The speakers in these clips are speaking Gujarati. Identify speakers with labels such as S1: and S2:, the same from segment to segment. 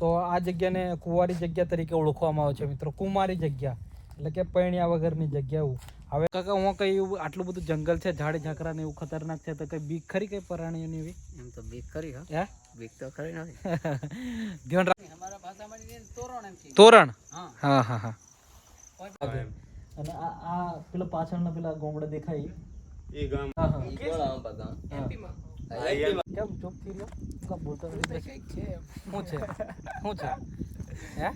S1: તો આ જગ્યાને કુંવારી જગ્યા તરીકે ઓળખવામાં આવે છે મિત્રો. કુમારી જગ્યા એટલે કે પૈણ્યા વગરની જગ્યા એવું. હવે કાકા હું કઈ એવું આટલું બધું જંગલ છે ઝાડ ઝાકરા ને એવું ખતરનાક છે તો કઈ બીક ખરી કઈ પ્રાણીઓની એવી?
S2: એમ તો બીક ખરી હા.
S1: હે?
S2: બીક તો ખરી નથી.
S1: ધ્યાન રાખ.
S2: અમારા ભાષામાં તોરણ એમ
S1: તોરણ?
S2: હા.
S1: હા હા અને આ આ પેલા પાછળના પેલા ગોમડા દેખાય.
S3: એ ગામ.
S1: હા હા.
S2: એમપીમાં.
S1: કેમ ચૂપ થઈ રહ્યો કાં બોલતો નથી પછી? શું છે? શું છે? હે?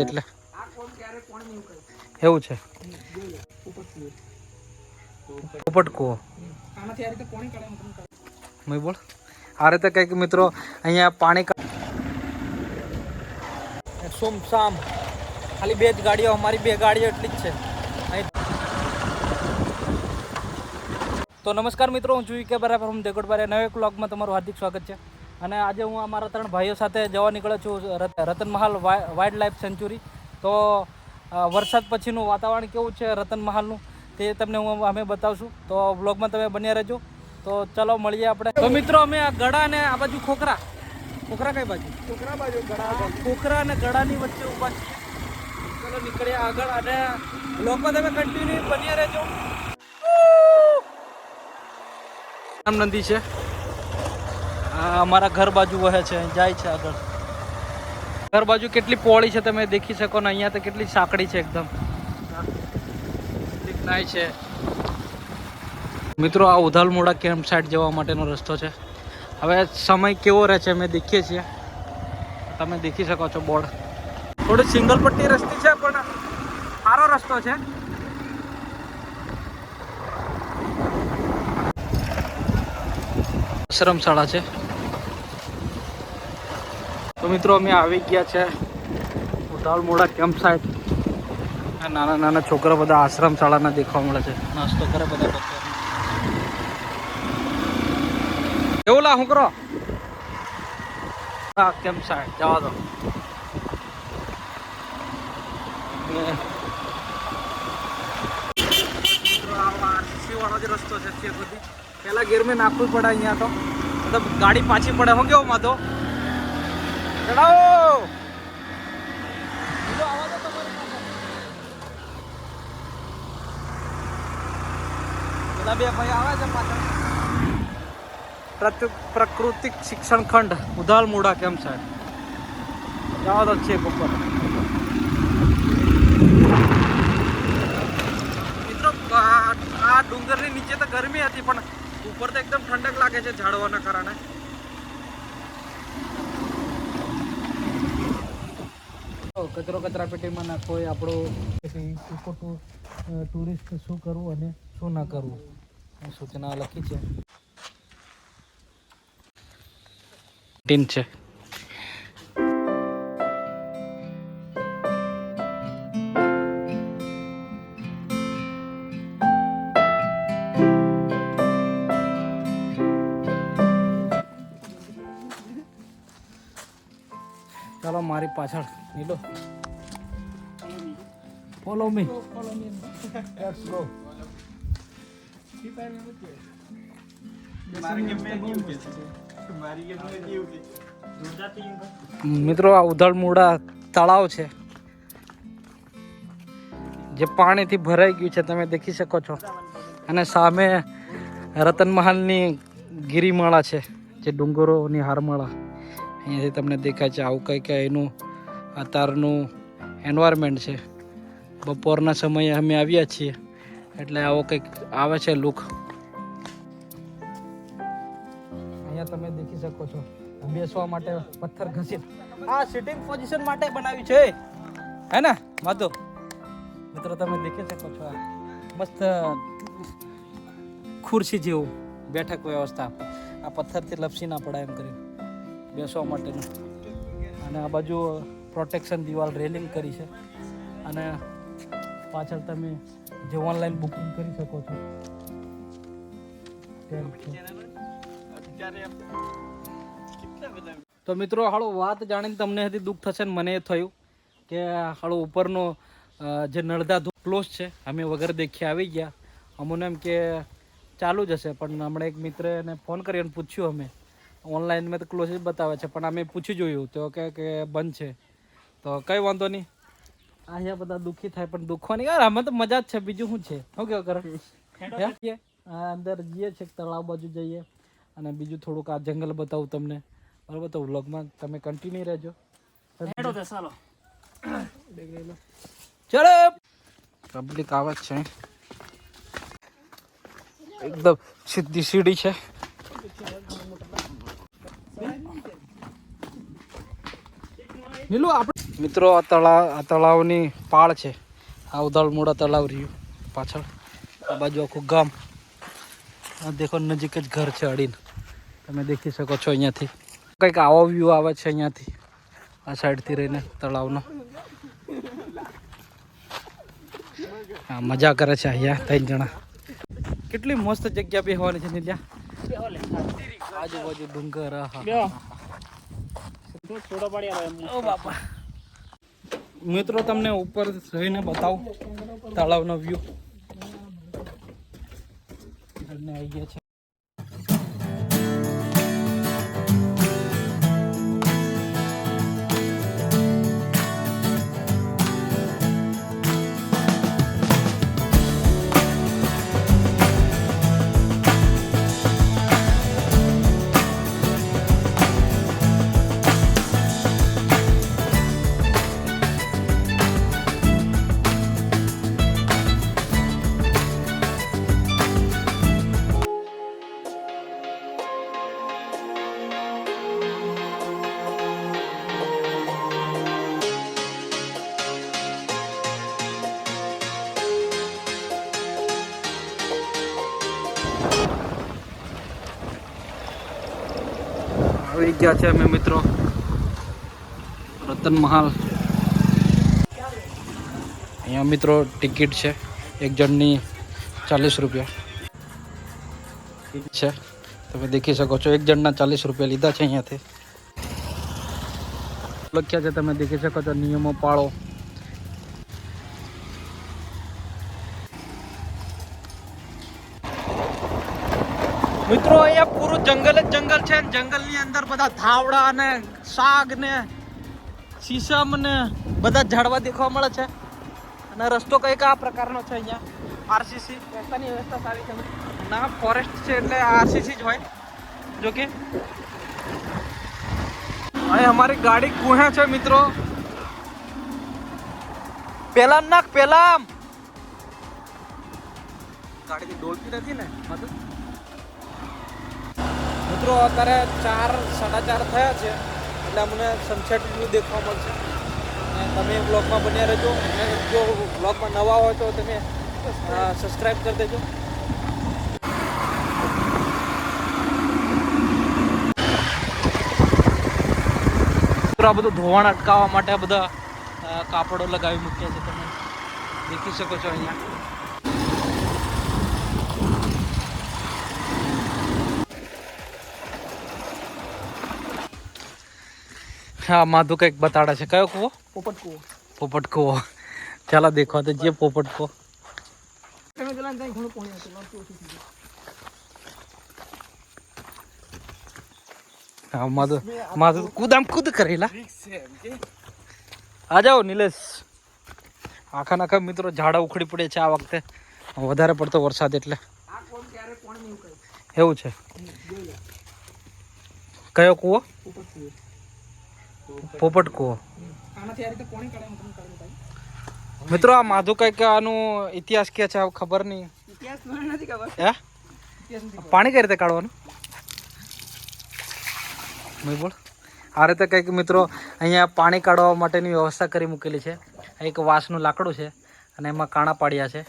S1: એટલે. એવું છે. પોપટ કૂવો મેં બોલ. આ રીતે કંઈક મિત્રો અહીંયા પાણી સુમસામ સામ ખાલી બે જ ગાડીઓ, અમારી બે ગાડીઓ એટલી જ છે. તો નમસ્કાર મિત્રો, હું જુઈ કે બરાબર હું દેગોડ બારે નવા એક તમારું હાર્દિક સ્વાગત છે. અને આજે હું અમારા ત્રણ ભાઈઓ સાથે જવા નીકળ્યો છું, રત- રતનમહાલ વાઇલ્ડ લાઈફ સેન્ચુરી. તો વરસાદ પછીનું વાતાવરણ કેવું છે રતનમહાલનું તે તમને હું અમે બતાવશું. તો વ્લોગમાં તમે બન્યા રહેજો. તો ચલો મળીએ આપણે. તો મિત્રો અમે આ ગળા અને આ બાજુ ખોખરા. ખોખરા કઈ બાજુ? ખોખરા બાજુ ગળા ખોખરા અને ગળાની વચ્ચે ઊભા છીએ. ચલો નીકળ્યા આગળ. અને વ્લોગમાં તમે કન્ટિન્યુ બન્યા રહેજો. રામ નદી છે. અમારા ઘર બાજુ વહે છે. જાય છે આગળ. ઘર બાજુ કેટલી પોળી છે તમે દેખી શકો ને. અહીંયા તો કેટલી સાંકડી છે એકદમ. નાય છે. મિત્રો, આ ઉધાલમોડા કેમ્પ સાઇટ જવા માટેનો રસ્તો છે. હવે સમય કેવો રહે છે અમે દેખીએ છીએ. તમે દેખી શકો છો બોર્ડ. થોડી સિંગલ પટ્ટી રસ્તી છે, પણ સારો રસ્તો છે. આશ્રમશાળા છે. તો મિત્રો, અમે આવી ગયા છે ઉધાલમોડા કેમ્પ સાઇટ નાના નાના છોકરા બધા આશ્રમ શાળાના દેખવા મળે છે. નાસ્તો કરે બધા. કેવું લા હું કરો? હા સાહેબ જવા દો. વાળો જે રસ્તો છે તે પહેલા ગેર નાખવું પડે અહીંયા તો. મતલબ ગાડી પાછી પડે હું કેવો માધો? ચડાવો બીજો આવા દો તમારી પાસે. બે ભાઈ આવે છે પાછળ. પ્રાકૃતિક શિક્ષણ ખંડ ઉધાલમુડા કેમ છે? જવા જ છે ઉપર. મિત્રો, આ આ ડુંગરની નીચે તો ગરમી હતી, પણ ઉપર તો એકદમ ઠંડક લાગે છે ઝાડવાના કારણે. કચરો કચરા પેટીમાં નાખો એ આપણો ટુરિસ્ટ શું કરવું અને શું ના કરવું? એ સૂચના લખી છે ટીન છે ચાલો મારી પાછળ નીલો ફોલો મી લેટ્સ ગો મિત્રો આ ઉધળમુડા તળાવ છે. જે પાણીથી ભરાઈ ગયું છે તમે દેખી શકો છો. અને સામે રતનમહાલની ગિરિમાળા છે જે ડુંગરોની હારમાળા. અહીંયાથી તમને દેખાય છે આવું કંઈ કંઈ એનું અત્યારનું એન્વાયરમેન્ટ છે. બપોરના સમયે અમે આવ્યા છીએ. એટલે આવો કંઈક આવે છે લુક અહીંયા તમે દેખી શકો છો. બેસવા માટે પથ્થર ઘસી આ સિટિંગ પોઝિશન માટે બનાવ્યું છે. હે ને માધો મિત્રો, તમે દેખી શકો છો મસ્ત ખુરશી જેવું બેઠક વ્યવસ્થા. આ પથ્થરથી લપસી ના પડાય એમ કરી બેસવા માટેનું. અને આ બાજુ પ્રોટેક્શન દિવાલ રેલિંગ કરી છે. અને પાછળ તમે જે ઓનલાઈન બુકિંગ કરી શકો છો. તો મિત્રો હાળો વાત જાણીને તમને હજી દુઃખ થશે ને મને એ થયું કે હાળો ઉપરનો જે નળદા ક્લોઝ છે, અમે વગર દેખી આવી ગયા. અમને એમ કે ચાલુ જ હશે, પણ હમણાં એક મિત્ર એને ફોન કર્યો અને પૂછ્યું અમે. ઓનલાઈન મેં તો ક્લોઝ જ બતાવે છે, પણ અમે પૂછી જોયું. તો કે બંધ છે. તો કંઈ વાંધો નહીં. અહીંયા બધા દુખી થાય પણ દુખવાની યાર આમાં તો મજા જ છે બીજું શું છે? શું કેવું કરણ અંદર જઈએ છે તળાવ બાજુ જઈએ. અને બીજું થોડુંક આ જંગલ બતાવું તમને. બરાબર તો વ્લોગમાં તમે કન્ટિન્યુ રહેજો. ચલો. પબ્લિક આવે છે. એકદમ સીધી સીડી છે. નીલુ આપણે મિત્રો આ તળાવ આ તળાવની પાળ છે. આ ઉદાળ મોડા તળાવ રહ્યું પાછળ. આ બાજુ આખું ગામ. આ દેખો નજીક જ ઘર છે અડીને. તમે દેખી શકો છો અહીંયાથી. કંઈક આવો વ્યૂ આવે છે અહીંયાથી આ સાઈડથી રહીને તળાવનો. હા મજા કરે છે અહીંયા ત્રણ જણા. કેટલી મસ્ત જગ્યા બેહવાની છે નીલ્યા. આજુબાજુ ડુંગર. ઓ બાપા. મિત્રો તમને ઉપર જઈને બતાવું. તળાવનો વ્યૂ આવી ગયા છે. આવી છે અમે મિત્રો. રતન મહાલ. અહીંયા મિત્રો ટિકિટ છે. એક જણની ચાલીસ રૂપિયા. છે. તમે દેખી શકો છો, એક જણના ચાલીસ રૂપિયા લીધા છે અહીંયાથી. લખ્યા છે, તમે દેખી શકો છો, નિયમો પાળો. મિત્રો, અહીંયા પૂરું જંગલ જ જંગલ છે જંગલની અંદર બધા ધાવડા ને શાક ને સીસમ ને બધા ઝાડવા દેખવા મળે છે. અને રસ્તો કંઈક આ પ્રકારનો છે અહીંયા. આરસીસી રસ્તાની વ્યવસ્થા સારી છે. ના ફોરેસ્ટ છે એટલે આરસીસી જ હોય. જો કે. અહીં અમારી ગાડી કુહે છે, મિત્રો. પેલા નાખ, પેલા ગાડી ડોલતી નથી ને મધુ મિત્રો, અત્યારે ચાર, સાડા ચાર થયા છે. એટલે અમને સનસેટ વ્યૂ દેખવા મળશે. તમે બ્લોગમાં બન્યા રહેજો. અને જો બ્લોગમાં નવા હોય તો તમે સબસ્ક્રાઈબ કરી દેજો. આ બધું ધોવાણ અટકાવવા માટે બધા કાપડો લગાવી મૂક્યા છે તમે. દેખી શકો છો અહીંયા. હા માધુ કંઈક બતાડે છે. કયો કૂવો? પોપટ કૂવો. પોપટ કૂવો. ચાલો દેખવા તો જે પોપટ કૂવો. હા માધુ માધુ કુદામ કૂદ કરેલા આ જાઓ નિલેશ. આખા નાખા મિત્રો ઝાડા ઉખડી પડે છે આ વખતે. વધારે પડતો વરસાદ એટલે. એવું છે. કયો કૂવો. પોપટ કૂવો મિત્રો આ માધુ કંઈક આનું ઇતિહાસ કે છે આ ખબર નહીં. હે? પાણી કઈ રીતે કાઢવાનું? મેં બોલ. આ રીતે કંઈક મિત્રો અહીંયા પાણી કાઢવા માટેની વ્યવસ્થા કરી મૂકેલી છે. એક વાંસનું લાકડું છે અને એમાં કાણા પાડ્યા છે.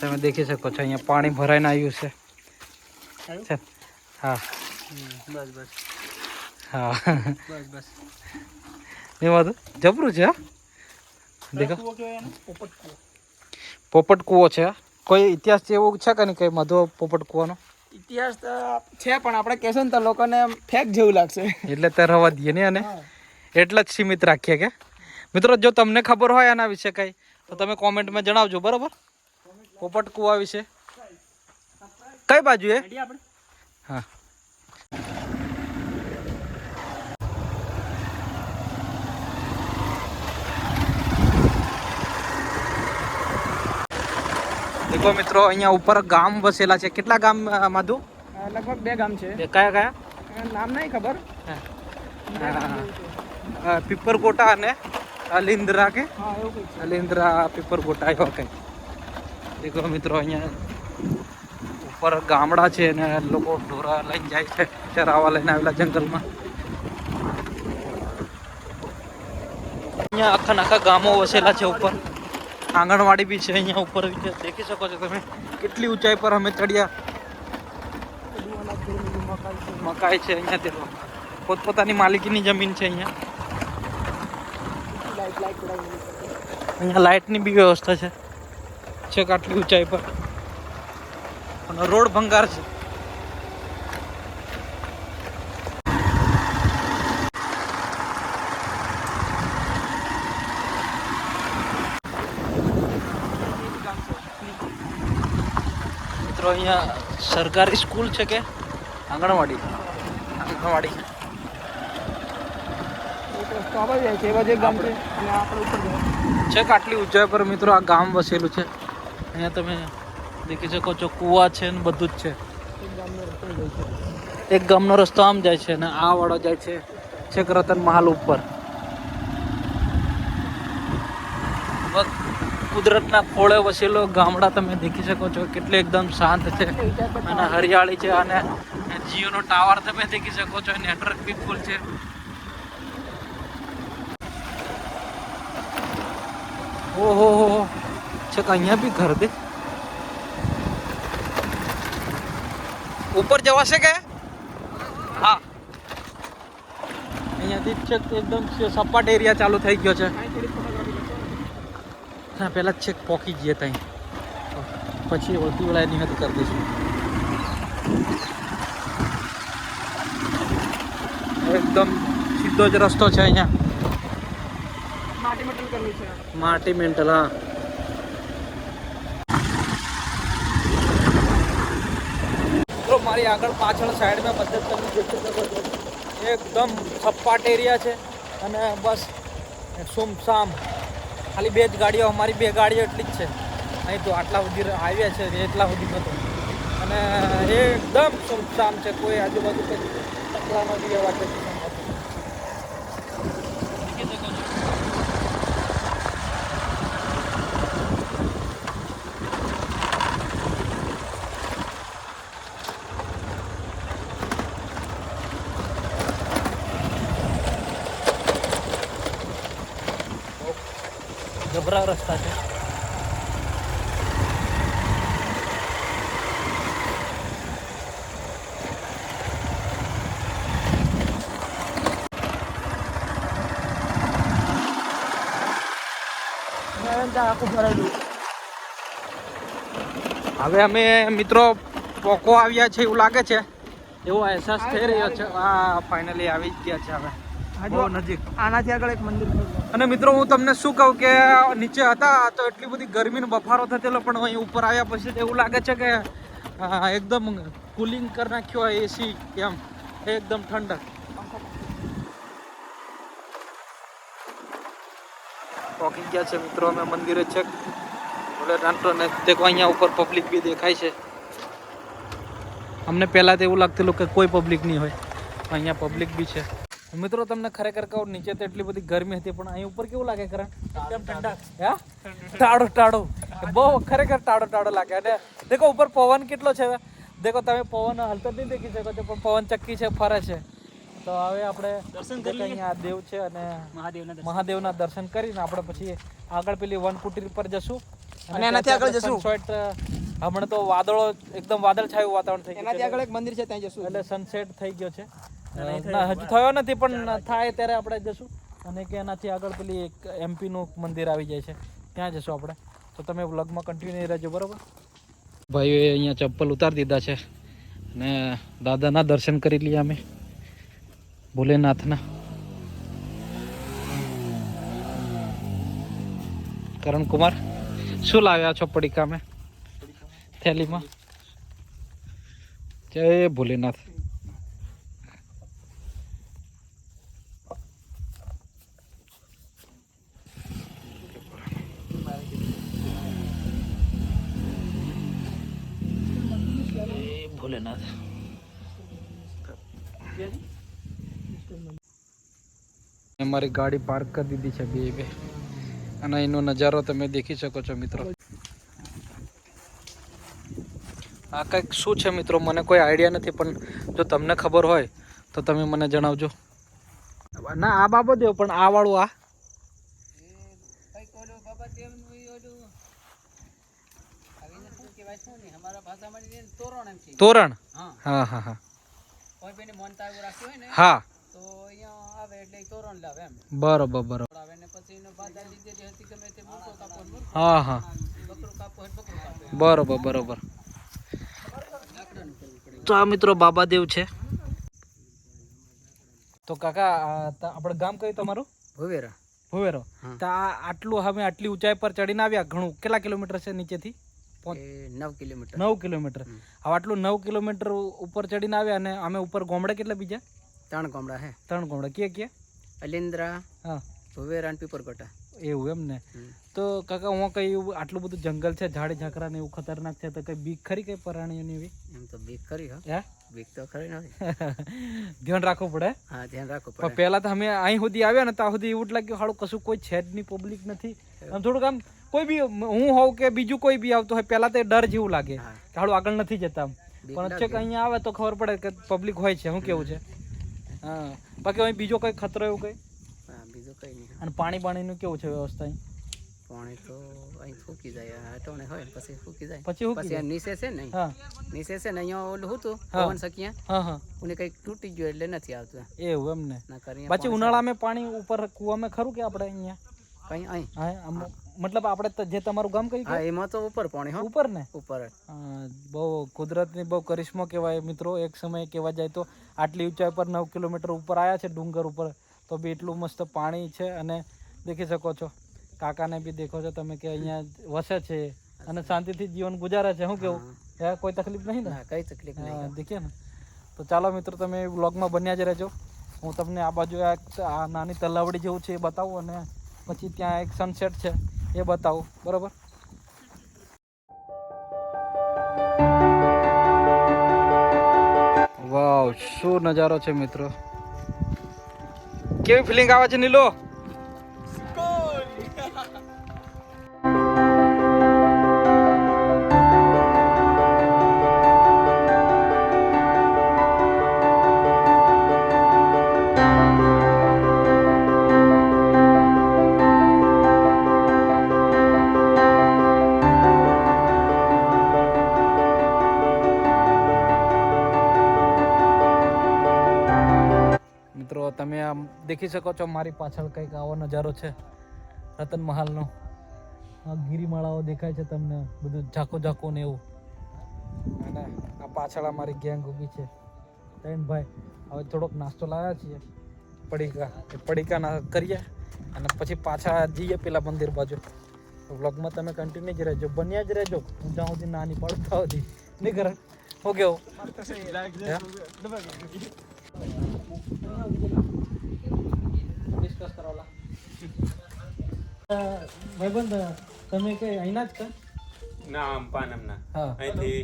S1: તમે દેખી શકો છો અહીંયા પાણી ભરાઈને આવ્યું છે. છે? હા.
S2: બસ બસ.
S1: હા.
S2: બસ બસ.
S1: એમાં તો જબરું છે હા? દેખો. પોપટ કૂવો. છે કોઈ ઇતિહાસ છે એવું છે કે નહીં કઈ મધો પોપટ કૂવાનો?
S3: ઇતિહાસ તો છે પણ આપણે કહેશો ને તો લોકોને ફેક જેવું લાગશે.
S1: એટલે તે રવા દઈએ ને અને એટલે જ સીમિત રાખીએ કે? મિત્રો જો તમને ખબર હોય આના વિશે કંઈ તો તમે કોમેન્ટમાં જણાવજો બરોબર? પોપટ કુવા વિશે. કઈ બાજુ એ? હા. દેખો મિત્રો અહીંયા ઉપર ગામ વસેલા છે. કેટલા ગામ માધુ?
S3: લગભગ બે ગામ છે.
S1: કયા કયા?
S3: નામ નહીં ખબર.
S1: પીપરકોટા અને અલિન્દ્રા કે? અલિન્દ્રા પીપરકોટા એવા કંઈ દેખો મિત્રો અહીંયા ઉપર ગામડા છે ને લોકો ઢોરા લઈને જાય છે ચરાવા લઈને આવેલા જંગલમાં. અહીંયા આખા નાખા ગામો વસેલા છે ઉપર. આંગણવાડી બી છે અહીંયા ઉપર દેખી શકો છો તમે કેટલી ઊંચાઈ પર અમે ચડ્યા. મકાઈ છે અહીંયા તે પોતપોતાની માલિકીની જમીન છે અહીંયા. અહીંયા લાઇટની બી વ્યવસ્થા છે. છેક આટલી ઊંચાઈ પર. અને રોડ ભંગાર છે. અહીંયા સરકારી સ્કૂલ છે કે? આંગણવાડી. આંગણવાડી.
S3: છે
S1: આટલી ઊંચાઈ પર મિત્રો આ ગામ વસેલું છે? અહીંયા તમે દેખી શકો છો કુવા છે ને બધું જ છે.
S3: એક ગામનો રસ્તો છે
S1: એક ગામનો રસ્તો આમ જાય છે અને આ વાળો જાય છે છેક રતન મહાલ ઉપર. બસ. કુદરતના ખોળે વસેલો ગામડા તમે દેખી શકો છો. કેટલે એકદમ શાંત છે. અને હરિયાળી છે અને જીઓનો ટાવર તમે દેખી શકો છો. નેટવર્ક બી ફૂલ છે. ઓહો, હો છેક અહીંયા બી ઘર દે. ઉપર જવાશે કે? હા. અહીંયાથી છેક એકદમ સપાટ એરિયા ચાલુ થઈ ગયો છે. ના પહેલાં છેક પોકી જઈએ ત્યાં પછી ઓળખી વળાય નિહત કરી દઈશું. એકદમ સીધો જ રસ્તો છે અહીંયા.
S3: માટી
S1: મેન્ટલ હા. મારી આગળ પાછળ સાઈડમાં બધે તમે જોઈ શકો છો. એકદમ સપાટ એરિયા છે અને બસ સુમસામ. ખાલી બે જ ગાડીઓ, અમારી બે ગાડીઓ એટલી જ છે. અહીં તો આટલા સુધી આવ્યા છે એટલા સુધી નહોતો. અને એકદમ સુમસામ છે, કોઈ આજુબાજુ કંઈ તકડાનો બી નથી. એવા દેખી શકો છો. જબરા રસ્તા છે.
S3: મેં ત્યાં
S1: હવે અમે મિત્રો પોકો આવ્યા છે એવું લાગે છે. એવો અહેસાસ થઈ રહ્યો છે. આ ફાઇનલી આવી જ ગયા છે હવે. બહુ નજીક.
S3: આનાથી આગળ એક મંદિર છે.
S1: અને મિત્રો હું તમને શું કહું કે નીચે હતા તો એટલી બધી ગરમીનો બફારો થતેલો પણ અહીં ઉપર આવ્યા પછી તો એવું લાગે છે કે એકદમ કુલિંગ કરી નાખ્યો હોય એસી એમ. એકદમ ઠંડક. વોકિંગ ગયા છે મિત્રો અમે મંદિરે છે બોલે નાનતો ને દેખો અહીંયા ઉપર પબ્લિક બી દેખાય છે. અમને પહેલાં તો એવું લાગતું કે કોઈ પબ્લિક નહીં હોય. અહીંયા પબ્લિક બી છે. મિત્રો તમને ખરેખર કહું નીચે તો એટલી બધી ગરમી હતી પણ અહીં ઉપર કેવું લાગે કરણ એકદમ ઠંડા હે? ટાળો ટાળો. બહુ ખરેખર ટાળો ટાળો લાગે. અને દેખો ઉપર પવન કેટલો છે દેખો તમે પવન હલતો નહીં દેખી શકો છો પણ પવન ચક્કી છે ફરે છે. તો હવે આપણે દર્શન કરી અહીંયા દેવ છે અને
S3: મહાદેવના
S1: મહાદેવના દર્શન કરીને આપણે પછી આગળ પેલી વન કુટીર પર જશું.
S3: અને એનાથી આગળ જશું.
S1: હમણાં તો વાદળો એકદમ વાદળ છાયું વાતાવરણ થઈ ગયું
S3: એનાથી આગળ એક મંદિર છે ત્યાં જશું.
S1: એટલે સનસેટ થઈ ગયો છે. હજુ થયો નથી પણ થાય ત્યારે આપણે જશું. અને કે એનાથી આગળ પેલી એક એમપી નું મંદિર આવી જાય છે. ત્યાં જશું આપણે. તો તમે વ્લોગમાં કન્ટિન્યુ રહેજો બરોબર? ભાઈઓએ અહીંયા ચપ્પલ ઉતારી દીધા છે. ને દાદાના દર્શન કરી લઈએ અમે. ભોલેનાથના. કરણ કુમાર શું લાવ્યા છો પડીકામાં? થેલીમાં? જય ભોલેનાથ. ભોલેનાથ અમારી ગાડી પાર્ક કરી દીધી છે બે બે. અને એનો નજારો તમે દેખી શકો છો મિત્રો. આ કંઈક શું છે મિત્રો? મને કોઈ આઈડિયા નથી, પણ જો તમને ખબર હોય, તો તમે મને જણાવજો. ના, આ બાબત પણ આ વાળું આ. તોરણ હા. હા હા હા. બરોબર બરોબર. હા હા. બરોબર બરોબર. તો આ મિત્રો બાબાદેવ છે. તો કાકા આપણે ગામ કયું તમારું?
S2: ભુવેરા.
S1: ભુવેરો. તો આ આટલું અમે આટલી ઊંચાઈ પર ચડીને આવ્યા ઘણું કેટલા કિલોમીટર છે નીચેથી?
S2: નવ કિલોમીટર.
S1: નવ કિલોમીટર. હવે આટલું નવ કિલોમીટર ઉપર ચડીને આવ્યા અને અમે ઉપર ગોમડા કેટલા બીજા?
S2: ત્રણ ગોમડા હે.
S1: ત્રણ ગોમડા. કે કે
S2: અલિન્દ્રા
S1: હા.
S2: ભવેરા અને પીપરકોટા
S1: એવું એમ ને? તો કાકા હું કઈ આટલું બધું જંગલ છે ઝાડી ઝાકરા ને એવું ખતરનાક છે તો કઈ બીક ખરી કઈ પ્રાણીઓની એવી?
S2: એમ તો બીક ખરી હા. બીક તો ખરી નથી
S1: ધ્યાન રાખવું પડે.
S2: હા ધ્યાન રાખવું પડે.
S1: પહેલા તો અમે અહીં સુધી આવ્યા ને ત્યાં સુધી એવું લાગ્યું હાળું કશું કોઈ છે જ નહીં પબ્લિક નથી. આમ થોડુંક આમ કોઈ બી હું હોઉં કે બીજું કોઈ બી આવતું હોય પહેલા તો ડર જેવું લાગે કે હાડું આગળ નથી જતા પણ. છેક અહીંયા આવે તો ખબર પડે કે પબ્લિક હોય છે શું કેવું છે? હા. બાકી અહીં બીજો કોઈ ખતરો એવું કઈ?
S2: બીજો કઈ નહીં.
S1: અને પાણી પાણીનું કેવું છે વ્યવસ્થા અહીં?
S2: પાણી તો અહીં ફૂકી જાય અટોણે હોય પછી ફૂકી જાય.
S1: પછી
S2: પછી નીચે છે ને.
S1: હા.
S2: નીચે છે ને અહીંયા ઓલું હતું. પવન સકિયા
S1: હા હા.
S2: ઉને કંઈક તૂટી ગયું એટલે નથી આવતું
S1: એવું એમ ને
S2: ના કરી
S1: પછી ઉનાળામાં પાણી ઉપર કૂવામાં ખરું કે આપણે અહીંયા?
S2: કઈ અહીં?
S1: હા આમ મતલબ આપણે જે તમારું ગામ કયું
S2: હા એમાં તો ઉપર પાણી હા.
S1: ઉપર ને?
S2: ઉપર.
S1: બહુ કુદરતની બહુ કરિશ્મો કહેવાય મિત્રો એક સમયે કહેવા જાય તો. આટલી ઊંચાઈ પર નવ કિલોમીટર ઉપર આવ્યા છે ડુંગર ઉપર. તો બી એટલું મસ્ત પાણી છે અને દેખી શકો છો. કાકાને બી દેખો છો તમે કે અહીંયા વસે છે અને શાંતિથી જીવન ગુજારે છે. શું કેવું? હે. કોઈ તકલીફ નહીં ને?
S2: કઈ તકલીફ નહીં.
S1: દેખીએ ને. તો ચાલો મિત્રો તમે વ્લોગમાં બન્યા જ રહેજો. હું તમને આ બાજુ આ નાની તલાવડી જેવું છે એ બતાવું અને પછી ત્યાં એક સનસેટ છે. એ બતાવું બરાબર? વાવ શું નજારો છે મિત્રો? કેવી ફિલિંગ આવે છે નીલો? તમે આમ દેખી શકો છો મારી પાછળ કંઈક આવો નજારો છે. રતન મહાલનો. આ ગિરિમાળાઓ દેખાય છે તમને બધું ઝાકો ઝાકો ને એવું. અને આ પાછળ અમારી ગેંગ ઊભી છે. ત્રણ ભાઈ હવે થોડોક નાસ્તો લાવ્યા છીએ. પડીકા એ પડીકા ના કરીએ અને પછી પાછા જઈએ પેલા મંદિર બાજુ. વ્લોગમાં તમે કન્ટિન્યુ જ રહેજો બન્યા જ રહેજો. હું જ્યાં સુધી નાની પડતા હતી નહીં કરે? હું કેવું? ડિસ્કસ કરાવલા. ભાઈબંધ તમે કે અહીંના જ કા?
S4: ના આમ પાનમના.
S1: હા.
S4: અહીંથી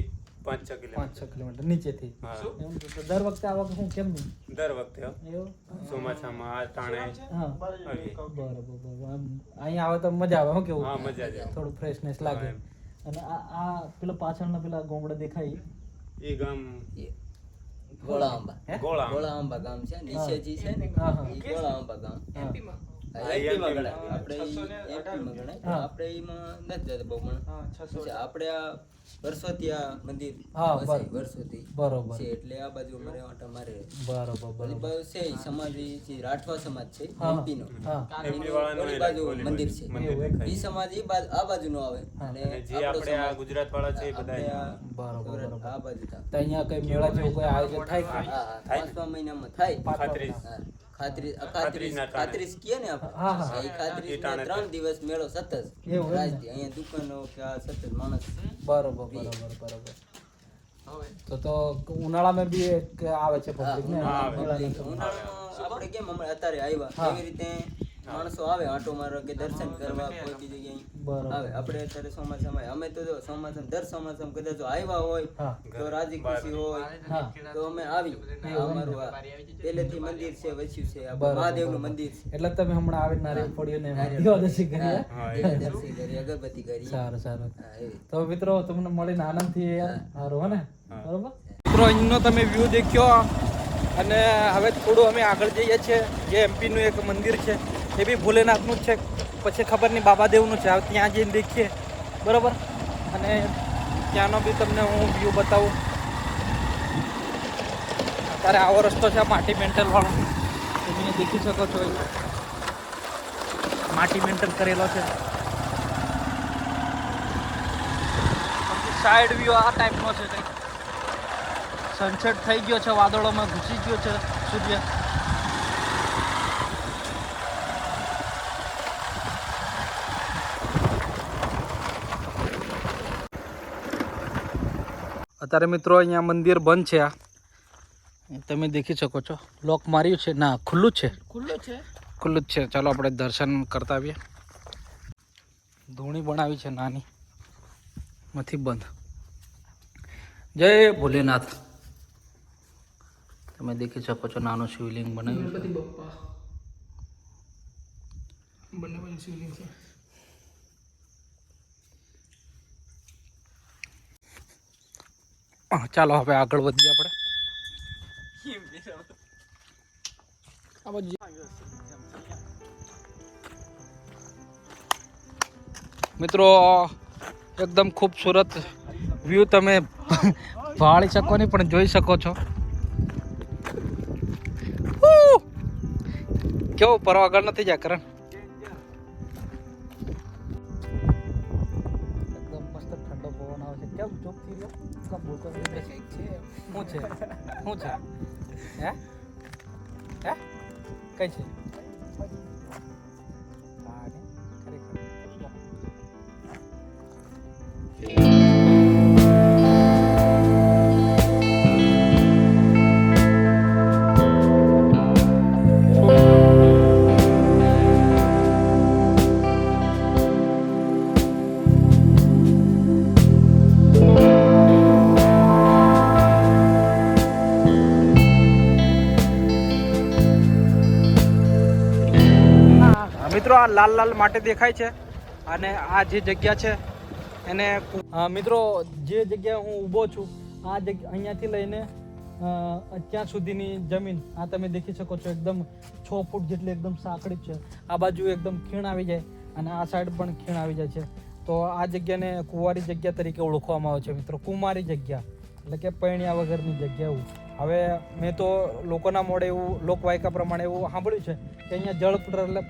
S4: પાંચ છ
S1: પાંચ છ કિલોમીટર નીચેથી.
S4: હા.
S1: દર વખતે આ વખતે હું કેમ નહીં?
S4: દર વખતે ચોમાસામાં આ તાણે
S1: હા. બરાબર બરોબર. અહીંયા આવે તો મજા આવે શું કેવું?
S4: હા મજા આવે.
S1: થોડું ફ્રેશનેસ લાગે.
S4: એમ.
S1: અને આ આ પેલા પાછળના પેલા ગોમડા દેખાય?
S4: એ ગામ
S5: ગોળા આંબા
S1: હે?
S4: ગોળા
S5: ગોળા આંબા ગામ છે નીચેજી છે ને
S1: હા હા.
S5: ગોળા આંબા ગામ.
S1: હા.
S5: એપી માં ગણાય આપણે એપી માં ગણાય
S1: હા.
S5: આપણે એમાં નથી જતા બહુ પણ. પછી આપણે આ વર્ષોથી આ મંદિર
S1: હા,
S5: વસે,
S1: બરાબર.
S5: વર્ષોથી
S1: બરોબર.
S5: છે એટલે આ બાજુ અમારે આંટા મારે
S1: બરોબર
S5: ઓલી
S1: બરોબર.
S5: બાજુ છે સમાજ જે રાઠવા છે. નો
S4: એ
S5: બાજુ મંદિર છે.
S4: મંદિર
S5: સમાજ ઈ આ બાજુ નો આવે અને
S4: અને જે
S5: આપણે
S4: આ ગુજરાત વાળા છે બધા
S1: બરોબર બરોબર.
S5: આ બાજુ થાય
S1: તો અહીંયા કઈ મેળા જેવું કોઈ આયોજન થાય? કે
S5: હા હા. પાંચમા મહિનામાં થાય.
S4: ખાતરી
S5: ખાત્રીસ
S4: ના.
S5: આપણે. એ ખાત્રીસ ત્રણ દિવસ મેળો સતત? રાજથી. અહીંયા દુકાનો કે આ સતત માણસ
S1: બરોબર બરોબર બરોબર. તો તો ઉનાળામાં બી એક આવે છે પબ્લિક ને.
S5: ઉનાળામાં આપણે કેમ હમણાં અત્યારે આવ્યા? એવી રીતે માણસો આવે આટો મારો કે દર્શન કરવા કોઈ બી જગ્યાએ. આવે. આપણે અત્યારે ચોમાસામાં અમે તો જો ચોમાસામાં દર ચોમાસામાં કદાચ જો આવ્યા હોય તો રાજી ખુશી હોય. તો અમે આવી. અમારું આ પહેલેથી મંદિર છે વચ્યું છે આ મહાદેવનું મંદિર છે.
S1: એટલે તમે હમણાં ફોડ્યું ને દીવાદશી કરી
S5: હા,
S4: હા,
S5: દર્શન કરી અગરબત્તી કરી.
S1: સારું સારું. તો મિત્રો તમને મળીને આનંદથી યાર સારું હો ને? બરોબર? મિત્રો અહીંનો તમે વ્યૂ દેખ્યો. અને હવે થોડું અમે આગળ જઈએ છીએ. જે એમપીનું એક મંદિર છે. એ બી ભોલેનાથનું જ છે. પછી ખબર નહીં બાબાદેવનું છે. હવે ત્યાં જઈને દેખીએ. બરાબર? અને ત્યાંનો બી તમને હું વ્યૂ બતાવું. અત્યારે આવો રસ્તો છે માટી મેન્ટલવાળો તમે દેખી શકો છો માટી મેન્ટલ કરેલો છે. સાઈડ વ્યૂ આ ટાઈપનો છે. કંઈક સનસેટ થઈ ગયો છે. વાદળોમાં ઘૂસી ગયો છે સૂર્ય. અત્યારે મિત્રો અહીંયા મંદિર બંધ છે આ. તમે દેખી શકો છો. લોક માર્યું છે. ના ખુલ્લું છે.
S3: ખુલ્લું છે?
S1: ખુલ્લું જ છે. ચાલો આપણે દર્શન કરતા આવીએ. ધૂણી બનાવી છે નાની. નથી બંધ. જય ભોલેનાથ. તમે દેખી શકો છો નાનું શિવલિંગ બનાવ્યું છે
S3: ગણપતિ બપ્પા બંને બાજુ શિવલિંગ છે
S1: હા, ચાલો હવે આગળ વધીએ આપણે. મિત્રો, એકદમ ખૂબસૂરત વ્યૂ તમે ભાળી શકો નહીં, પણ જોઈ શકો છો. કેવું પરવા આગળ નથી જા કરણ? એકદમ મસ્ત ઠંડો પવન આવે છે. કેમ ચોક થઈ ભૂકો થઈ રહ્યો છે શું છે શું છે? હે? હે? કઈ છે? મિત્રો, આ લાલ લાલ માટે દેખાય છે અને આ જે જગ્યા છે એને મિત્રો, જે જગ્યાએ હું ઊભો છું, આ જગ્યા અહીંયાથી લઈને અત્યાર ત્યાં સુધીની જમીન, આ તમે દેખી શકો છો, એકદમ છ ફૂટ જેટલી એકદમ સાંકડી છે. આ બાજુ એકદમ ખીણ આવી જાય અને આ સાઈડ પણ ખીણ આવી જાય છે. તો આ જગ્યાને કુંવારી જગ્યા તરીકે ઓળખવામાં આવે છે, મિત્રો. કુમારી જગ્યા, એટલે કે પૈણ્યા વગરની જગ્યા એવું. હવે મેં તો લોકોના મોડે એવું લોકવાયકા પ્રમાણે એવું સાંભળ્યું છે કે અહીંયા જળ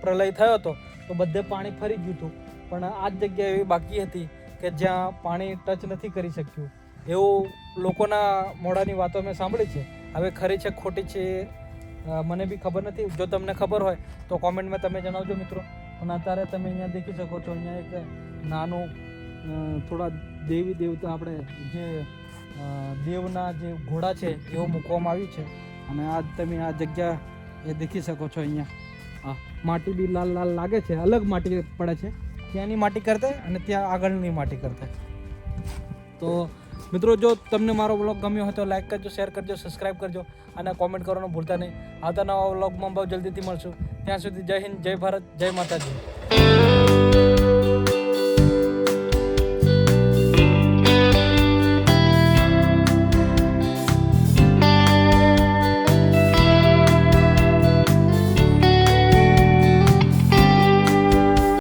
S1: પ્રલય થયો હતો, તો બધે પાણી ફરી ગયું હતું. પણ આ જ જગ્યા એવી બાકી હતી કે જ્યાં પાણી ટચ નથી કરી શક્યું. એવું લોકોના મોડાની વાતો મેં સાંભળી છે. હવે ખરી છે ખોટી છે મને બી ખબર નથી. જો તમને ખબર હોય તો કોમેન્ટમાં તમે જણાવજો મિત્રો. પણ અત્યારે તમે અહીંયા દેખી શકો છો, અહીંયા એક નાનું થોડા દેવી દેવતા આપણે જે દેવના જે ઘોડા છે એવું મૂકવામાં આવ્યું છે. અને આ તમે આ જગ્યા એ દેખી શકો છો અહીંયા. હા માટી બી લાલ લાલ લાગે છે અલગ માટી પડે છે. ત્યાંની માટી કરતા અને ત્યાં આગળની માટી કરતા તો મિત્રો જો તમને મારો બ્લોગ ગમ્યો હોય તો લાઈક કરજો શેર કરજો સબસ્ક્રાઈબ કરજો અને કોમેન્ટ કરવાનું ભૂલતા નહીં. આવતા નવા બ્લોગમાં બહુ જલ્દીથી મળશું. ત્યાં સુધી જય હિન્દ જય ભારત જય માતાજી.